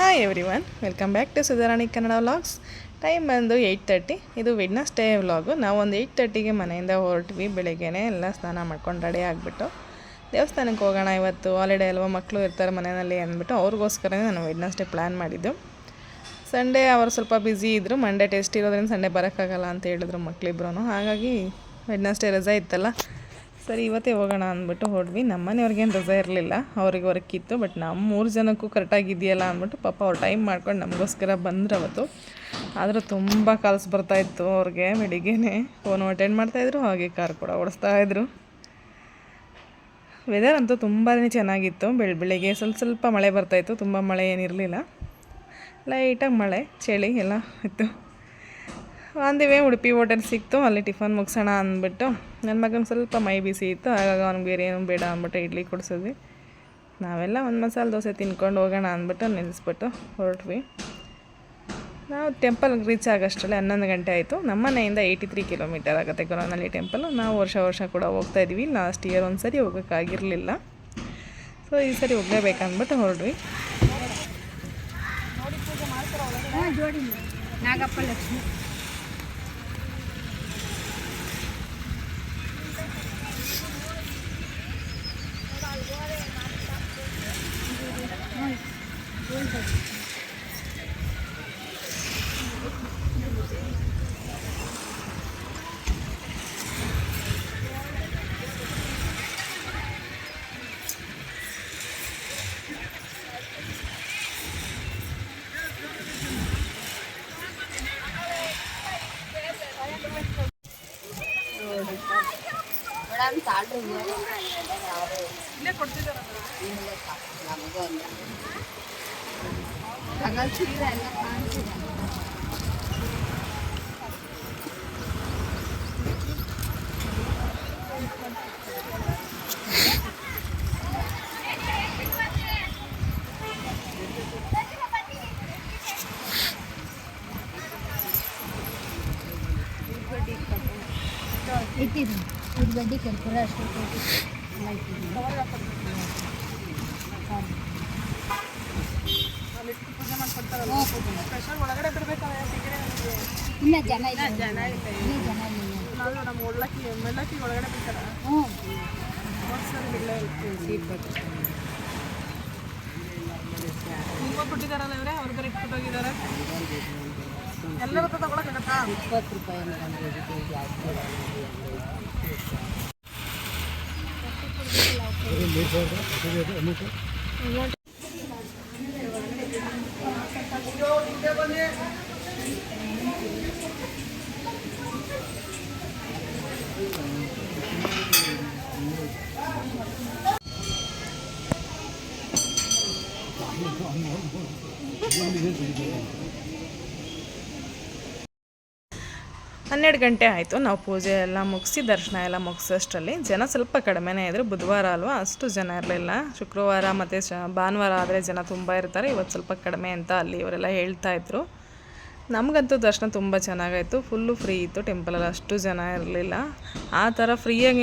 Hi everyone welcome back to Sudharani Kannada vlogs time ಬಂದು eight thirty ಇದು stay vlog ನಾವು ಒಂದು eight ತರ್ಟಿಗೆ ಮನೆಯಿಂದ ಹೊರಟ್ವಿ. ಬೆಳಗ್ಗೆನೇ ಎಲ್ಲ ಸ್ನಾನ ಮಾಡ್ಕೊಂಡು ರೆಡಿ ಆಗಿಬಿಟ್ಟು ದೇವಸ್ಥಾನಕ್ಕೆ ಹೋಗೋಣ ಇವತ್ತು. ಹಾಲಿಡೇ ಅಲ್ವಾ? ಮಕ್ಕಳು ಇರ್ತಾರೆ ಮನೆಯಲ್ಲಿ ಅಂದ್ಬಿಟ್ಟು ಅವ್ರಿಗೋಸ್ಕರನೇ ನಾನು ಸ್ಟೇ ಪ್ಲ್ಯಾನ್ ಮಾಡಿದ್ದು. ಸಂಡೇ ಅವರು ಸ್ವಲ್ಪ ಬ್ಯುಸಿ ಇದ್ದರು ಮಂಡೇ ಟೆಸ್ಟ್ ಇರೋದ್ರಿಂದ ಸಂಡೇ ಬರೋಕ್ಕಾಗಲ್ಲ ಅಂತ ಹೇಳಿದ್ರು ಮಕ್ಕಳಿಬ್ರು ಹಾಗಾಗಿ ಸ್ಟೇ ರಜಾ ಇತ್ತಲ್ಲ. ಸರಿ, ಇವತ್ತೇ ಹೋಗೋಣ ಅಂದ್ಬಿಟ್ಟು ಹೊಡ್ವಿ. ನಮ್ಮ ಮನೆಯವ್ರಿಗೇನು ರಜೆ ಇರಲಿಲ್ಲ. ಅವ್ರಿಗೆ ವರ್ಕ್ ಇತ್ತು ಬಟ್ ನಮ್ಮ ಮೂರು ಜನಕ್ಕೂ ಕರೆಕ್ಟಾಗಿದೆಯಲ್ಲ ಅಂದ್ಬಿಟ್ಟು ಪಾಪ ಅವ್ರು ಟೈಮ್ ಮಾಡ್ಕೊಂಡು ನಮಗೋಸ್ಕರ ಬಂದ್ರು ಅವತ್ತು. ಆದರೂ ತುಂಬ ಕಾಲ್ಸ್ ಬರ್ತಾಯಿತ್ತು ಅವ್ರಿಗೆ ಬೆಳಿಗ್ಗೆನೇ. ಫೋನ್ ಅಟೆಂಡ್ ಮಾಡ್ತಾಯಿದ್ರು ಹಾಗೆ ಕಾರ್ ಕೂಡ ಓಡಿಸ್ತಾಯಿದ್ರು ವೆದರ್ ಅಂತೂ ತುಂಬಾ ಚೆನ್ನಾಗಿತ್ತು. ಬೆಳ, ಬೆಳಿಗ್ಗೆ ಸ್ವಲ್ಪ ಸ್ವಲ್ಪ ಮಳೆ ಬರ್ತಾಯಿತ್ತು ತುಂಬ ಮಳೆ ಏನಿರಲಿಲ್ಲ. ಲೈಟಾಗಿ ಮಳೆ, ಚಳಿ ಎಲ್ಲ ಇತ್ತು. ಅಂದಿವೆ ಉಡುಪಿ ಹೋಟೆಲ್ ಸಿಕ್ತು, ಅಲ್ಲಿ ಟಿಫನ್ ಮುಗಿಸೋಣ ಅಂದ್ಬಿಟ್ಟು. ನನ್ನ ಮಗನ ಸ್ವಲ್ಪ ಮೈ ಬಿಸಿ ಇತ್ತು ಹಾಗಾಗಿ ಅವ್ನಿಗೆ ಬೇರೆ ಏನು ಬೇಡ ಅಂದ್ಬಿಟ್ಟು ಇಡ್ಲಿ ಕೊಡಿಸಿದ್ವಿ. ನಾವೆಲ್ಲ ಒಂದು ಮಸಾಲೆ ದೋಸೆ ತಿನ್ಕೊಂಡು ಹೋಗೋಣ ಅಂದ್ಬಿಟ್ಟು ನಿಲ್ಲಿಸ್ಬಿಟ್ಟು ಹೊರಟ್ವಿ. ನಾವು ಟೆಂಪಲ್ಗೆ ರೀಚ್ ಆಗೋಷ್ಟರಲ್ಲಿ ಹನ್ನೊಂದು ಗಂಟೆ ಆಯಿತು. ನಮ್ಮ ಮನೆಯಿಂದ ಏಯ್ಟಿ ತ್ರೀ ಕಿಲೋಮೀಟರ್ ಆಗುತ್ತೆ ಕೊರೋನಲ್ಲಿ ಟೆಂಪಲ್. ನಾವು ವರ್ಷ ವರ್ಷ ಕೂಡ ಹೋಗ್ತಾ ಇದ್ವಿ ಲಾಸ್ಟ್ ಇಯರ್ ಒಂದು ಸರಿ ಹೋಗೋಕ್ಕಾಗಿರಲಿಲ್ಲ. ಸೊ ಈ ಸರಿ ಹೋಗಲೇಬೇಕಂದ್ಬಿಟ್ಟು ಹೊರಡ್ವಿ ನಾಗಪ್ಪ ಲಕ್ಷ್ಮಿ. மேடம் சாப்பிடுங்க இல்லை கொடுத்துட்டு வரேன் ಇಟ್ಟಿದ್ದು ಇದು ಬಡ್ಡಿ ಕೊಡ್ತಾರೆ ಅಷ್ಟು ಒಳಗಡೆ ಇಲ್ಲ ಜನ ಇಲ್ಲ ಜನ ಇಲ್ಲ ಇನ್ನೂ ಜನ ಇಲ್ಲ ನಾವು ನಮ್ಮ ಒಳ್ಳಕ್ಕಿ ಮೆಲ್ಲಕ್ಕಿ ಒಳಗಡೆ ಬಿಡ್ತಾರ ಹ್ಞೂ ತುಂಬ ಕೊಟ್ಟಿದ್ದಾರಲ್ಲ ಇವರೇ ಅವ್ರ ಕಡೆ ಇಟ್ಬಿಟ್ಟು ಹೋಗಿದ್ದಾರೆ ಎಲ್ಲರ ಹತ್ರ ತಗೊಳಕ್ಕಾಗತ್ತಾ ಇಪ್ಪತ್ತು ರೂಪಾಯಿ 줘, 600원에. ಹನ್ನೆರಡು ಗಂಟೆ ಆಯಿತು. ನಾವು ಪೂಜೆ ಎಲ್ಲ ಮುಗಿಸಿ, ದರ್ಶನ ಎಲ್ಲ ಮುಗಿಸೋಷ್ಟರಲ್ಲಿ ಜನ ಸ್ವಲ್ಪ ಕಡಿಮೆನೇ ಇದ್ದರು ಬುಧವಾರ ಅಲ್ವಾ? ಅಷ್ಟು ಜನ ಇರಲಿಲ್ಲ. ಶುಕ್ರವಾರ ಮತ್ತು ಶ, ಭಾನುವಾರ ಆದರೆ ಜನ ತುಂಬ ಇರ್ತಾರೆ. ಇವತ್ತು ಸ್ವಲ್ಪ ಕಡಿಮೆ ಅಂತ ಅಲ್ಲಿ ಇವರೆಲ್ಲ ಹೇಳ್ತಾ ಇದ್ರು. ನಮಗಂತೂ ದರ್ಶನ ತುಂಬ ಚೆನ್ನಾಗಾಯಿತು. ಫುಲ್ಲು ಫ್ರೀ ಇತ್ತು. ಟೆಂಪಲಲ್ಲಿ ಅಷ್ಟು ಜನ ಇರಲಿಲ್ಲ. ಆ ಥರ ಫ್ರೀಯಾಗಿ